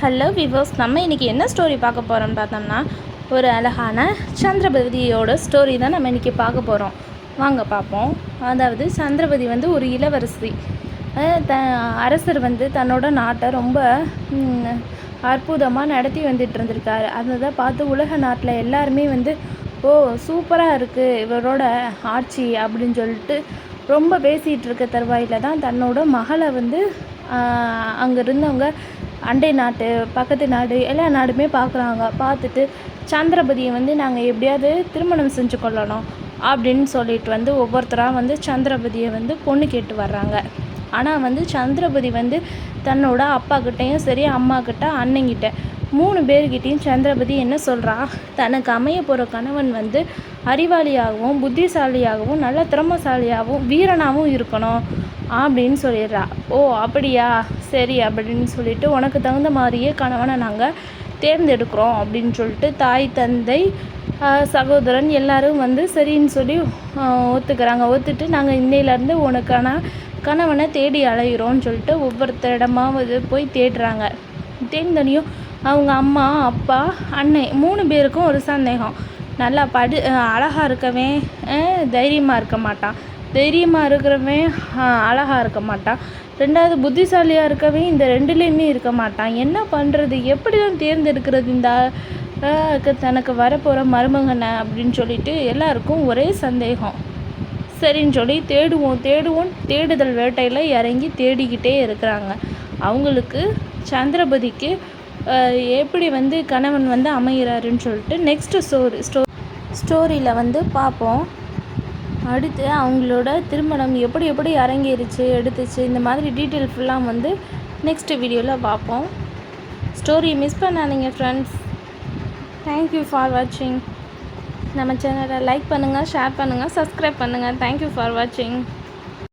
Hello விவோஸ் நம்ம இன்றைக்கி என்ன ஸ்டோரி பார்க்க போகிறோம்னு பார்த்தோம்னா ஒரு அழகான சந்திரபதியோட ஸ்டோரி தான் நம்ம இன்றைக்கி பார்க்க போகிறோம் வாங்க பார்ப்போம். அதாவது சந்திரபதி வந்து ஒரு இளவரசி. த அரசர் வந்து தன்னோட நாட்டை ரொம்ப அற்புதமாக நடத்தி வந்துட்டு இருந்திருக்காரு. அதை தான் பார்த்து உலக நாட்டில் எல்லாருமே வந்து ஓ சூப்பராக இருக்குது இவரோட ஆட்சி அப்படின்னு சொல்லிட்டு ரொம்ப பேசிகிட்டு இருக்க தருவாயில் தான் தன்னோட மகளை வந்து அங்கே இருந்தவங்க அண்டை நாட்டு பக்கத்து நாடு எல்லா நாடுமே பார்க்குறாங்க. பார்த்துட்டு சந்திரபதியை வந்து நாங்கள் எப்படியாவது திருமணம் செஞ்சு கொள்ளணும் அப்படின்னு சொல்லிட்டு வந்து ஒவ்வொருத்தராக வந்து சந்திரபதியை வந்து பொண்ணு கேட்டு வர்றாங்க. ஆனால் வந்து சந்திரபதி வந்து தன்னோட அப்பா கிட்டேயும் சரி அம்மா கிட்ட அண்ணங்கிட்ட மூணு பேர்கிட்டையும் சந்திரபதி என்ன சொல்கிறா தனக்கு அமைய போகிற கணவன் வந்து அறிவாளியாகவும் புத்திசாலியாகவும் நல்ல திறமசாலியாகவும் வீரனாகவும் இருக்கணும். அப்படின்னு சொல்லிடுறா. ஓ அப்படியா? சரி அப்படின்னு சொல்லிட்டு உனக்கு தகுந்த மாதிரியே கணவனை நாங்கள் தேர்ந்தெடுக்கிறோம் அப்படின்னு சொல்லிட்டு தாய் தந்தை சகோதரன் எல்லாரும் வந்து சரின்னு சொல்லி ஒத்துக்கிறாங்க. ஒத்துட்டு நாங்கள் இன்னையிலேருந்து உனக்கான கணவனை தேடி அலைகிறோம்னு சொல்லிட்டு ஒவ்வொருத்தரிடமா போய் தேடுறாங்க. தேர்ந்தனையும் அவங்க அம்மா அப்பா அண்ணன் மூணு பேருக்கும் ஒரு சந்தேகம். நல்லா படு அழகாக இருக்கவே தைரியமாக இருக்க மாட்டான். தைரியமாக இருக்கிறவன் அழகாக இருக்க மாட்டான். ரெண்டாவது புத்திசாலியாக இருக்கவன் இந்த ரெண்டுலேயுமே இருக்க மாட்டான். என்ன பண்ணுறது எப்படி தான் தேர்ந்தெடுக்கிறது இந்த தனக்கு வரப்போகிற மருமகனை அப்படின்னு சொல்லிட்டு எல்லாருக்கும் ஒரே சந்தேகம். சரின்னு சொல்லி தேடுவோம் தேடுவோம். தேடுதல் வேட்டையில் இறங்கி தேடிக்கிட்டே இருக்கிறாங்க. அவங்களுக்கு சந்திரபதிக்கு எப்படி வந்து கணவன் வந்து அமைகிறாருன்னு சொல்லிட்டு நெக்ஸ்ட்டு ஸ்டோரி ஸ்டோ ஸ்டோரியில் வந்து பார்ப்போம். அடுத்து அவங்களோட திருமணம் எப்படி எப்படி அரங்கேறிச்சு எடுத்துச்சு இந்த மாதிரி டீட்டெயில் ஃபுல்லாக வந்து நெக்ஸ்ட் வீடியோவில் பார்ப்போம். ஸ்டோரி மிஸ் பண்ணாதீங்க ஃப்ரெண்ட்ஸ் தேங்க்யூ ஃபார் வாட்சிங் நம்ம சேனலை லைக் பண்ணுங்கள் ஷேர் பண்ணுங்கள் சப்ஸ்கிரைப் பண்ணுங்கள் தேங்க்யூ ஃபார் வாட்சிங்